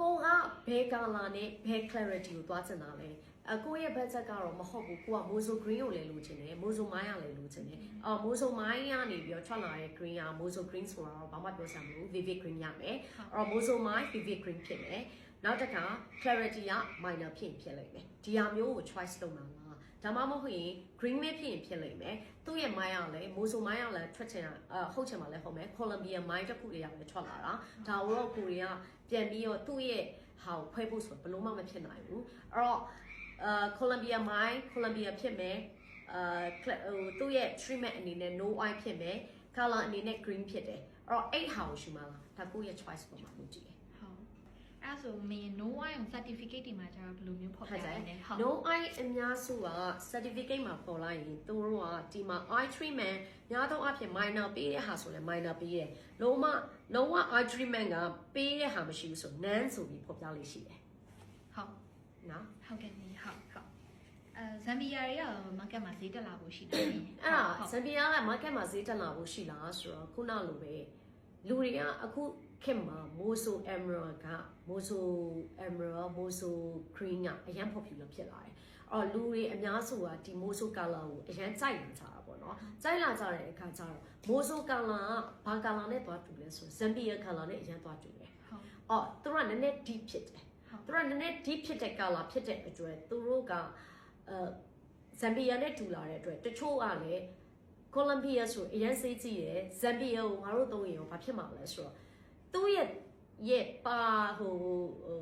ကိုကဘယ် color နဲ့ဘယ် clarity ကိုသွားချင်တာလဲအကိုရဲ့ budget ကတော့မဟုတ်ဘူးကိုက mozo green ကိုလည်းလိုချင်တယ် mozo မိုင်းကလည်းလိုချင်တယ်အော် mozo မိုင်းကနေပြီးတော့ထွက်လာတဲ့ green က mozo green ဆိုတာတော့ဘာမှပြောစရာမလိုဘူး vivid green ရမယ်အော် mozo မိုင်း vivid green ဖြစ်မယ်နောက်တစ်ခါ clarity က minor ဖြစ်ရင်ဖြစ်လိမ့်မယ်ဒီဟာမျိုးကို choice လုပ်မှာလား ဒါမှမဟုတ်ရင် green ပဲဖြစ်ရင်ဖြစ်လိမ့်မယ်သူ့ရဲ့ mind ကလည်း mozo mind ကလည်းထွက်ချင်တာအဟုတ်ချင်မှာလည်းဟုတ်မယ် Colombia mind တစ်ခုတည်းရလည်းထွက်လာတာဒါတော့ကိုရီးယားပြန်ပြီးတော့သူ့ရဲ့ဟာကိုဖွဲဖို့ဆိုဘယ်လို့မှမဖြစ်နိုင်ဘူးအဲ့တော့အာ Colombia mind Colombia ဖြစ်မယ်အာဟိုသူ့ရဲ့ treatment အနေနဲ့ no eye ဖြစ်မယ် color အနေနဲ့ green ဖြစ်တယ်အဲ့တော့အဲ့ဟာကိုရှုမှာလားဒါကိုယ့်ရဲ့ choice ပေါ်မှာမူတည်တယ် ဟုတ်အဲ့ဆိုမင်း no one certificate တွေမှာကျတော့ဘယ်လိုမျိုးဖော်ပြရလဲဟုတ် no eye အများစုက certificate မှာပေါ်လိုက်ရင်သူတို့ကဒီမှာ eye treatment ညာတော့အဖြစ် minor ပေးတဲ့ဟာဆိုလဲ minor ပေးတယ်လုံးဝလုံးဝ eye treatment ကပေးတဲ့ဟာမရှိဘူးဆို none ဆိုပြီးဖော်ပြလေးရှိတယ်ဟုတ်နော်ဟုတ်ကဲ့ဟုတ်ဟုတ်အဲဇမ်ဘီယာတွေက market မှာဈေးတက်လာဖို့ရှိတယ်အဲ့ဒါဇမ်ဘီယာက market မှာဈေးတက်လာဖို့ရှိလားဆိုတော့ခုနလိုပဲလူတွေကအခု ခေတ်မှာ Moso Emerald က Moso Emerald Moso Green ကအရန် popular ဖြစ်လာတယ်။အော်လူတွေအများစုကဒီ Moso color ကိုအရန်ကြိုက်လာကြတာပေါ့နော်။ကြိုက်လာကြတဲ့အခါကျတော့ Moso color ကဘာ color နဲ့သွားတူလဲဆို Zambia color နဲ့အရန်သွားတူတယ်ဟုတ်။အော်သူကနည်းနည်း deep ဖြစ်တယ်ဟုတ်သူကနည်းနည်း deep ဖြစ်တဲ့ color ဖြစ်တဲ့အတွက်သူတို့ကအဲဇမ်ဘီယာနဲ့တူလာတဲ့အတွက်တချို့ကလည်းကိုလံဘီယာဆိုအရင်စေးကြည့်တယ်ဇမ်ဘီယာကိုငါတို့သုံးရင်ရောဘာဖြစ်မှာလဲဆိုတော့ သူ့ရဲ့ရဲ့ပါဟိုဟို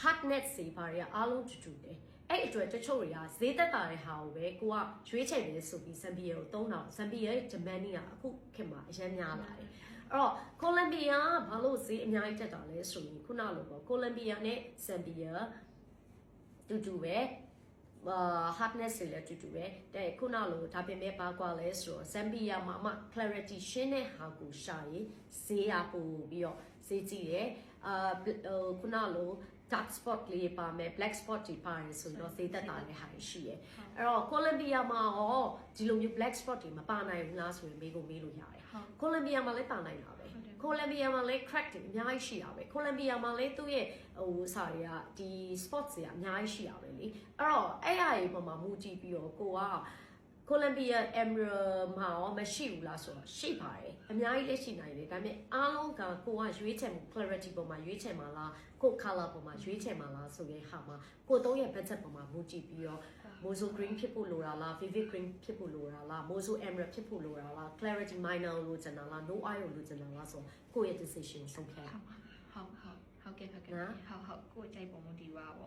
hardness စီပါရအားလုံးတူတူတယ်အဲ့အတွက်တချို့တွေကဈေးသက်တာတဲ့ဟာကိုပဲကိုကရွေးချယ်တယ်ဆိုပြီးဇမ်ဘီယာကိုသုံးတာဇမ်ဘီယာရဲ့ demand ကအခုခေတ်မှာအရင်များလာတယ်အဲ့တော့ကိုလံဘီယာကဘာလို့ဈေးအများကြီးတက်တာလဲဆိုရင်ခုနလိုပေါ့ကိုလံဘီယာနဲ့ဇမ်ဘီယာတူတူပဲအာ hardness တွေလည်းတူတူပဲတဲ့ခုနလိုဒါပေမဲ့ဘာကွာလဲဆိုတော့ဇမ်ဘီယာမှာအမ clarity ရှင်းတဲ့ဟာကိုရှာရင်ဈေးရပို့ပြီးတော့ဈေးကြည့်တယ်အာဟိုခုနလို dark spot လေးပါမယ် black spot တွေပါတယ်ဆိုတော့ဈေးသက်တာလည်းဟာရှိရယ်အဲ့တော့ကိုလံဘီယာမှာရောဒီလိုမျိုး black spot တွေမပါနိုင်ဘူးလားဆိုရင်မေးကိုမေးလို့ရတယ်ဟုတ်ကိုလံဘီယာမှာလည်းပါနိုင်တာပဲဟုတ်တယ်ကိုလံဘီယာမှာလည်း crack တွေအများကြီးရှိတာပဲကိုလံဘီယာမှာလည်းသူ့ရဲ့ဟိုစာတွေကဒီ sports တွေကအများကြီးရှိတာပဲလေအဲ့တော့အဲ့အရာတွေပေါ်မှာမူကြည့်ပြီးတော့ကိုက ကိုလံဘီယာ emerald မှာရောမရှိဘူးလားဆိုတော့ရှိပါတယ်အများကြီးလည်းရှိနိုင်တယ်ဒါပေမဲ့အားလုံးကကိုကရွေးချယ်မှု clarity ပေါ်မှာရွေးချယ်မှာလားကို color ပေါ်မှာရွေးချယ်မှာလားဆိုတဲ့ဟာမှာကိုသုံးရဲ့ budget ပေါ်မှာမူကြည့်ပြီးတော့ mozo green ဖြစ်ဖို့လိုတာလား vivid green ဖြစ်ဖို့လိုတာလား mozo emerald ဖြစ်ဖို့လိုတာလား clarity minor လိုချင်တာလား no eye ကိုလိုချင်တာလားဆိုတော့ကိုယ့်ရဲ့ decision ကိုဆုံးဖြတ်ရဟုတ်ဟုတ်ဟုတ်ဟုတ်ကဲ့ဟုတ်ကဲ့နော်ဟုတ်ဟုတ်ကိုယ်ကြိုက်ပုံမူတည်ပါဗ